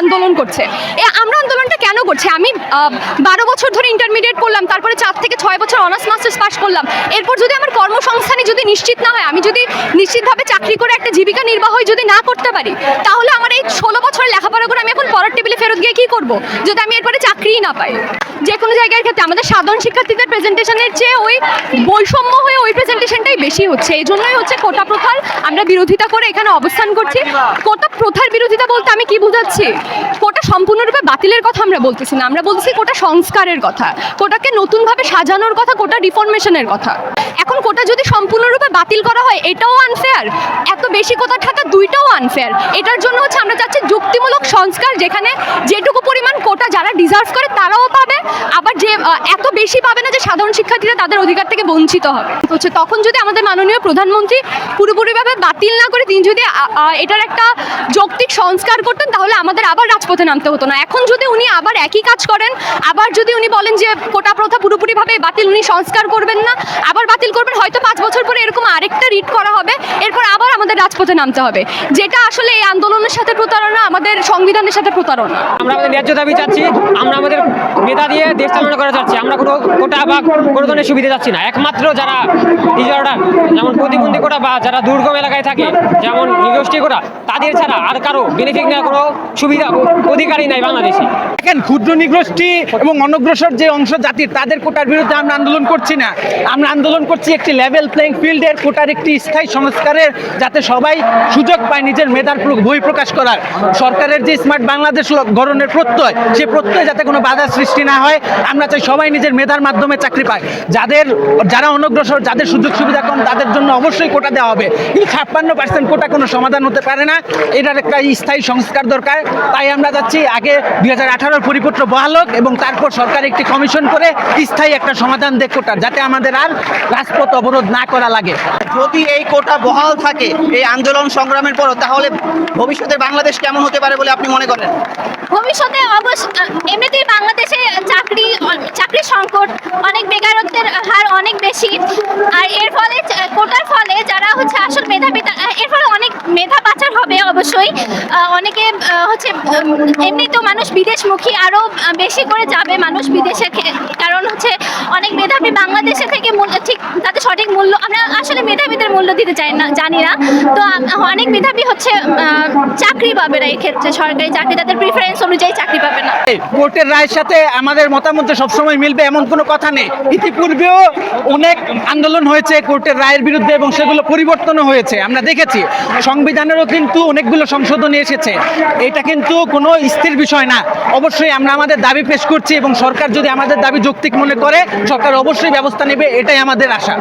আন্দোলন করছে। এ আমরা আন্দোলনটা কেন করছে? আমি বারো বছর ধরে ইন্টারমিডিয়েট পড়লাম তারপরে চার থেকে ছয় বছর অনার্স মাস্টার্স পাশ করলাম। এরপর যদি আমার কর্মসংস্থানে যদি নিশ্চিত না হয়, আমি যদি নিশ্চিতভাবে চাকরি করে একটা জীবিকা নির্বাহ যদি না করতে পারি, তাহলে আমার এই ষোলো বছরের লেখাপড়া করে আমি এখন পরের ফেরত গিয়ে কী করব? যদি আমি এরপরে চাকরিই না পাই। যে কোনো জায়গার ক্ষেত্রে আমাদের সাধারণ শিক্ষার্থীদের প্রেজেন্টেশনের চেয়ে ওই বৈষম্য হয়ে ওই প্রেজেন্টেশনটাই বেশি হচ্ছে। এই জন্যই হচ্ছে কোটা প্রথার আমরা বিরোধিতা করে এখানে অবস্থান করছি। কোটা প্রথার বিরোধিতা বলতে আমি কি বুঝাচ্ছি? কোটা সম্পূর্ণরূপে বাতিলের কথা আমরা বলতেছি না। আমরা বলতেছি কোটা সংস্কারের কথা। কোটাকে নতুনভাবে সাজানোর কথা, কোটা রিফরমেশনের কথা। এখন কোটা যদি সম্পূর্ণরূপে বাতিল করা হয়, এটাও আনফেয়ার এত বেশি কোটা থাকা দুইটাও আনফেয়ার এটার জন্য হচ্ছে আমরা চাচ্ছি যুক্তিমূলক সংস্কার যেখানে যেটুকু পরিমাণ কোটা যারা ডিজার্ভ করে, তারাও পাবে। আবার যে এত বেশি পাবে না যে সাধারণ শিক্ষার্থীরা তাদের অধিকার থেকে বঞ্চিত হবে। হচ্ছে তখন যদি আমাদের মাননীয় প্রধানমন্ত্রী পুরোপুরিভাবে বাতিল না করে, তিনি যদি এটার একটা যৌক্তিক সংস্কার করতেন, তাহলে আমাদের আবার রাজপথে নামতে হতো না। এখন যদি উনি আবার একই কাজ করেন, আবার যদি উনি বলেন যে কোটা প্রথা পুরোপুরিভাবে বাতিল, উনি সংস্কার করবেন না, আবার বাতিল করবেন, হয়তো পাঁচ বছর পরে এরকম আরেকটা রিট করা হবে। এরপর রাজপথে নামতে হবে। যেটা আসলে এই আন্দোলনের সাথে প্রতারণা আমাদের সংবিধানের সাথে প্রতারণা। আমরা আমাদের ন্যায্য দাবি চাচ্ছি আমরা আমাদের মেধা দিয়ে দেশ চালনা করা যাচ্ছি আমরা কোনো কোটা বা কোনো ধরনের সুবিধা চাচ্ছি না। একমাত্র যারা ডিজর্ডার যেমন প্রতিবন্ধী কোটা বা যারা দুর্গম এলাকায় থাকে যেমন নিগোষ্ঠী কোটা তাদের ছাড়া আর কারও বেনিফিট নেওয়ার কোনো সুবিধা অধিকারই নাই বাংলাদেশে। দেখেন ক্ষুদ্র নিগোষ্ঠী এবং অনগ্রসর যে অংশ জাতির তাদের কোটার বিরুদ্ধে আমরা আন্দোলন করছি না। আমরা আন্দোলন করছি একটি লেভেল প্লেইং ফিল্ডের কোটার একটি স্থায়ী সংস্কারের যাতে সবাই সুযোগ পায় নিজের মেধার প্র- বহিঃপ্রকাশ করার। সরকারের যে স্মার্ট বাংলাদেশ গঠনের প্রত্যয়, সে প্রত্যয় যাতে কোনো বাধা সৃষ্টি না হয়, আমরা চাই সবাই নিজের মেধার মাধ্যমে চাকরি পায়। যাদের, যারা অনগ্রসর, যাদের সুযোগ সুবিধা কম, তাদের জন্য অবশ্যই কোটা দেওয়া হবে। কিন্তু ছাপ্পান্ন পার্সেন্ট কোটা কোনো সমাধান হতে পারে না। এটার একটা স্থায়ী সংস্কার দরকার। তাই আমরা যাচ্ছি আগে দুই হাজার আঠারোর পরিপত্র বহাল হোক এবং তারপর সরকার একটি কমিশন করে স্থায়ী একটা সমাধান দেখ কোটার, যাতে আমাদের আর রাজপথ অবরোধ না করা লাগে। যদি এই কোটা বহাল থাকে এই আন্দোলন সংগ্রামের পর তাহলে ভবিষ্যতে বাংলাদেশ কেমন হতে পারে বলে আপনি মনে করেন? ভবিষ্যতে অবশ্য, এমনিতেই বাংলাদেশে চাকরি, চাকরির সংকট অনেক বেকারত্বের হার অনেক বেশি। আর এর ফলে, কোটার ফলে যারা হচ্ছে আসল মেধাবী মেধা পাচার হবে অবশ্যই। অনেকে হচ্ছে এমনি তো মানুষ বিদেশমুখী আরও বেশি করে যাবে মানুষ বিদেশে কারণ হচ্ছে অনেক মেধাবী বাংলাদেশে থেকে ঠিক তাদের সঠিক মূল্য, আমরা আসলে মেধাবীদের মূল্য দিতে চাই না, জানি না। তো অনেক মেধাবী হচ্ছে চাকরি পাবে না এই ক্ষেত্রে, সরকারি চাকরি, তাদের প্রিফারেন্স অনুযায়ী চাকরি পাবে না। কোর্টের রায়ের সাথে আমাদের মতামত সবসময় মিলবে এমন কোনো কথা নেই। ইতিপূর্বেও অনেক আন্দোলন হয়েছে কোর্টের রায়ের বিরুদ্ধে এবং সেগুলো পরিবর্তনও হয়েছে। আমরা দেখেছি সংবিধানেরও কিন্তু অনেকগুলো সংশোধনী এসেছে। এটা কিন্তু কোনো স্থির বিষয় না। অবশ্যই আমরা আমাদের দাবি পেশ করছি এবং সরকার যদি আমাদের দাবি যৌক্তিক মনে করে, সরকার অবশ্যই ব্যবস্থা নেবে, এটাই আমাদের আশা।